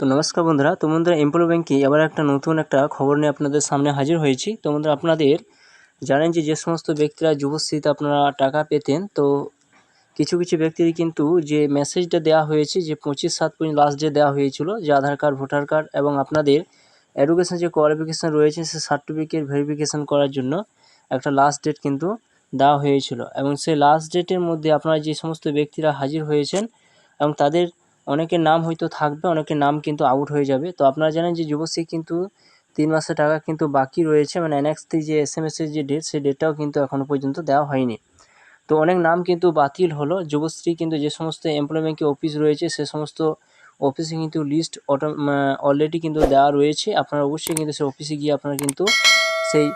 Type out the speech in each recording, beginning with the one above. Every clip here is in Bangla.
তো নমস্কার বন্ধুরা, তো বন্ধুরা এমপ্লো ব্যাঙ্কে আবার একটা নতুন একটা খবর নিয়ে আপনাদের সামনে হাজির হয়েছি। তো বন্ধুরা, আপনাদের জানেন যে যে সমস্ত ব্যক্তিরা যুবশ্রীতে আপনারা টাকা পেতেন, তো কিছু কিছু ব্যক্তির কিন্তু যে মেসেজটা দেওয়া হয়েছে, যে পঁচিশ সাত পর্যন্ত লাস্ট ডে দেওয়া হয়েছিল, যে আধার কার্ড, ভোটার কার্ড এবং আপনাদের এডুকেশন যে কোয়ালিফিকেশান রয়েছে, সে সার্টিফিকেট ভেরিফিকেশান করার জন্য একটা লাস্ট ডেট কিন্তু দেওয়া হয়েছিল। এবং সেই লাস্ট ডেটের মধ্যে আপনারা যে সমস্ত ব্যক্তিরা হাজির হয়েছেন এবং তাদের অনেকের নাম হয়তো থাকবে, অনেকের নাম কিন্তু আউট হয়ে যাবে। তো আপনারা জানেন যে যুবশ্রী কিন্তু তিন মাসের টাকা কিন্তু বাকি রয়েছে মানে এনএক্সটি যে এস এম এসের যে ডেট সেই ডেটটাও কিন্তু এখনও পর্যন্ত দেওয়া হয়নি। তো অনেক নাম কিন্তু বাতিল হলো। যুবশ্রী কিন্তু যে সমস্ত এমপ্লয়মেন্ট অফিস রয়েছে, সে সমস্ত অফিসে কিন্তু লিস্ট অটো অলরেডি কিন্তু দেওয়া রয়েছে। আপনারা অবশ্যই কিন্তু সেই অফিসে গিয়ে আপনারা কিন্তু সেই,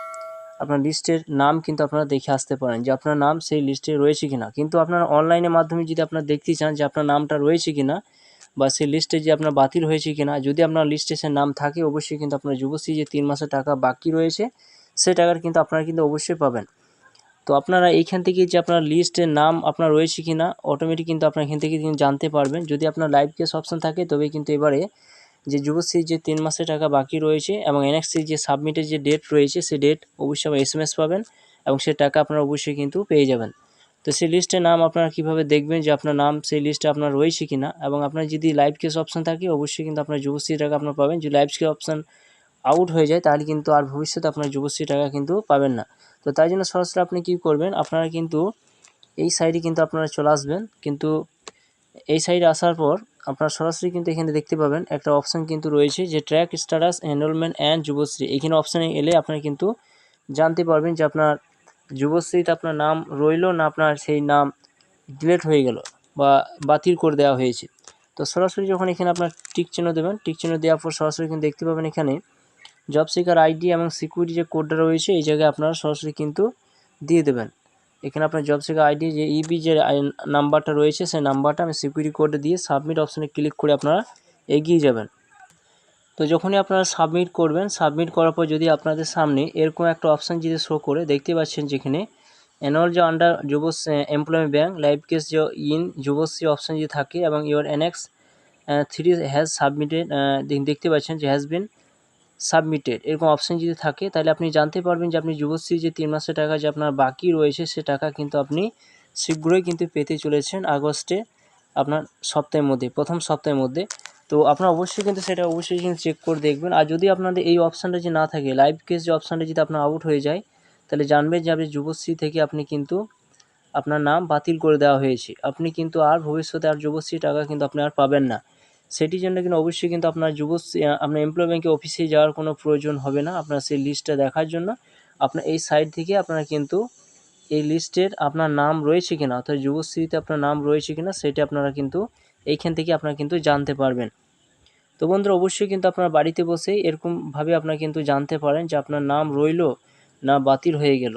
আপনার লিস্টের নাম কিন্তু আপনারা দেখে আসতে পারেন যে আপনার নাম সেই লিস্টে রয়েছে কিনা। কিন্তু আপনার অনলাইনের মাধ্যমে যদি আপনারা দেখতে চান যে আপনার নামটা রয়েছে কিনা বা সেই লিস্টে যে আপনার বাতিল হয়েছে কিনা, যদি আপনার লিস্টে সে নাম থাকে, অবশ্যই কিন্তু আপনার যুবশ্রী যে তিন মাসের টাকা বাকি রয়েছে, সে টাকার কিন্তু আপনারা কিন্তু অবশ্যই পাবেন। তো আপনারা এইখান থেকে যে আপনার লিস্টের নাম আপনার রয়েছে কি না অটোমেটিক কিন্তু আপনার এখান থেকে কিন্তু জানতে পারবেন। যদি আপনার লাইভ কেস অপশান থাকে, তবে কিন্তু এবারে যে যুবশ্রীর যে তিন মাসের টাকা বাকি রয়েছে এবং এনএক্সির যে সাবমিটের যে ডেট রয়েছে সেই ডেট অবশ্যই আপনার এস পাবেন এবং সে টাকা আপনারা অবশ্যই কিন্তু পেয়ে যাবেন। তো সেই লিস্টের নাম আপনারা কীভাবে দেখবেন যে আপনার নাম সেই লিস্টে আপনার রয়েছে কি না এবং আপনার যদি লাইভ কেস অপশান থাকে, অবশ্যই কিন্তু আপনার যুবশ্রী টাকা আপনার পাবেন। যদি লাইভ কেস অপশান আউট হয়ে যায়, তাহলে কিন্তু আর ভবিষ্যতে আপনার যুবশ্রী টাকা কিন্তু পাবেন না। তো তাই জন্য সরাসরি আপনি কী করবেন, আপনারা কিন্তু এই সাইডে কিন্তু আপনারা চলে আসবেন। কিন্তু এই সাইডে আসার পর আপনারা সরাসরি কিন্তু এখানে দেখতে পাবেন, একটা অপশান কিন্তু রয়েছে যে track status enrolment and Yuvashree. এখানে অপশানে এলে আপনারা কিন্তু জানতে পারবেন যে আপনার যুবশ্রীতে আপনার নাম রইল না আপনার সেই নাম ডিলেট হয়ে গেল বা বাতিল করে দেওয়া হয়েছে। তো সরাসরি যখন এখানে আপনার টিক চিহ্ন দেবেন টিক চিহ্ন দেওয়ার পর সরাসরি কিন্তু দেখতে পাবেন এখানে জব সিকার আইডি এবং সিকিউরিটি যে কোডটা রয়েছে, এই জায়গায় আপনারা সরাসরি কিন্তু দিয়ে দেবেন। এখানে আপনার জব সিকার আইডি যে ইবি যে নাম্বারটা রয়েছে, সেই নাম্বারটা আমি সিকিউরিটি কোড দিয়ে সাবমিট অপশানে ক্লিক করে আপনারা এগিয়ে যাবেন। তো যখনই আপনারা সাবমিট করবেন সাবমিট করার পর যদি আপনাদের সামনে এরকম একটা অপশান যদি শো করে, দেখতে পাচ্ছেন যেখানে অ্যানুয়াল যে আন্ডার যুবস এমপ্লয়মেন্ট ব্যাঙ্ক লাইভ কেস যে ইন যুবশ্রী অপশান যদি থাকে এবং your NX three has submitted দেখতে পাচ্ছেন যে হ্যাজ বিন সাবমিটেড এরকম অপশান যদি থাকে, তাহলে আপনি জানতে পারবেন যে আপনি যুবশ্রী যে তিন মাসের টাকা যে আপনার বাকি রয়েছে, সে টাকা কিন্তু আপনি শীঘ্রই কিন্তু পেতে চলেছেন আগস্টে আপনার সপ্তাহের মধ্যে, প্রথম সপ্তাহের মধ্যে। তো আপনারা অবশ্যই কিন্তু সেটা অবশ্যই কিন্তু চেক করে দেখবেন। আর যদি আপনাদের এই অপশানটা যে না থাকে লাইভ কেস যে অপশানটা যদি আপনার আউট হয়ে যায়, তাহলে জানবেন যে আপনি যুবশ্রী থেকে আপনি কিন্তু আপনার নাম বাতিল করে দেওয়া হয়েছে। আপনি কিন্তু আর ভবিষ্যতে আর যুবশ্রী টাকা কিন্তু আপনি আর পাবেন না। সেটির জন্য কিন্তু অবশ্যই কিন্তু আপনার যুবশ্রী আপনার এমপ্লয় ব্যাঙ্কে অফিসে যাওয়ার কোনো প্রয়োজন হবে না। আপনার সেই লিস্টটা দেখার জন্য আপনার এই সাইট থেকে আপনারা কিন্তু এই লিস্টের আপনার নাম রয়েছে কিনা, অর্থাৎ যুবশ্রীতে আপনার নাম রয়েছে কিনা, সেটা আপনারা কিন্তু এইখান থেকে আপনারা কিন্তু জানতে পারবেন। তো বন্ধুরা, অবশ্যই কিন্তু আপনার বাড়িতে বসেই এরকমভাবে আপনারা কিন্তু জানতে পারেন যে আপনার নাম রইল না বাতিল হয়ে গেল।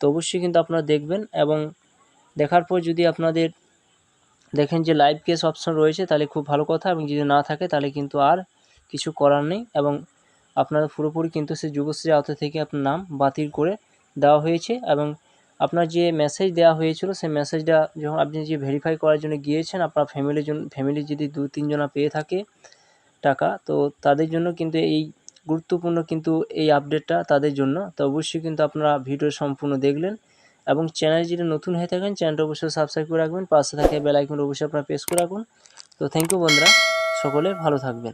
তো অবশ্যই কিন্তু আপনারা দেখবেন এবং দেখার পর যদি আপনাদের দেখেন যে লাইভ কেস অপশন রয়েছে, তাহলে খুব ভালো কথা এবং যদি না থাকে, তাহলে কিন্তু আর কিছু করার নেই এবং আপনার পুরোপুরি কিন্তু সেই যুবশ্রী আওতা থেকে আপনার নাম বাতিল করে দেওয়া হয়েছে এবং আপনার যে মেসেজ দেওয়া হয়েছিল, সেই মেসেজটা যখন আপনি যে ভেরিফাই করার জন্য গিয়েছেন, আপনার ফ্যামিলির জন্য ফ্যামিলি যদি দু তিনজনা পেয়ে থাকে টাকা। তো তাদের জন্য কিন্তু এই গুরুত্বপূর্ণ কিন্তু এই আপডেটটা তাদের জন্য। তো অবশ্যই কিন্তু আপনারা ভিডিও সম্পূর্ণ দেখলেন এবং চ্যানেল যদি নতুন হয়ে থাকেন চ্যানেলটা অবশ্যই সাবস্ক্রাইব করে রাখবেন। পাশে থাকে বেল আইকন অবশ্যই আপনারা প্রেস করে রাখুন। তো থ্যাংক ইউ বন্ধুরা। সকলে ভালো থাকবেন।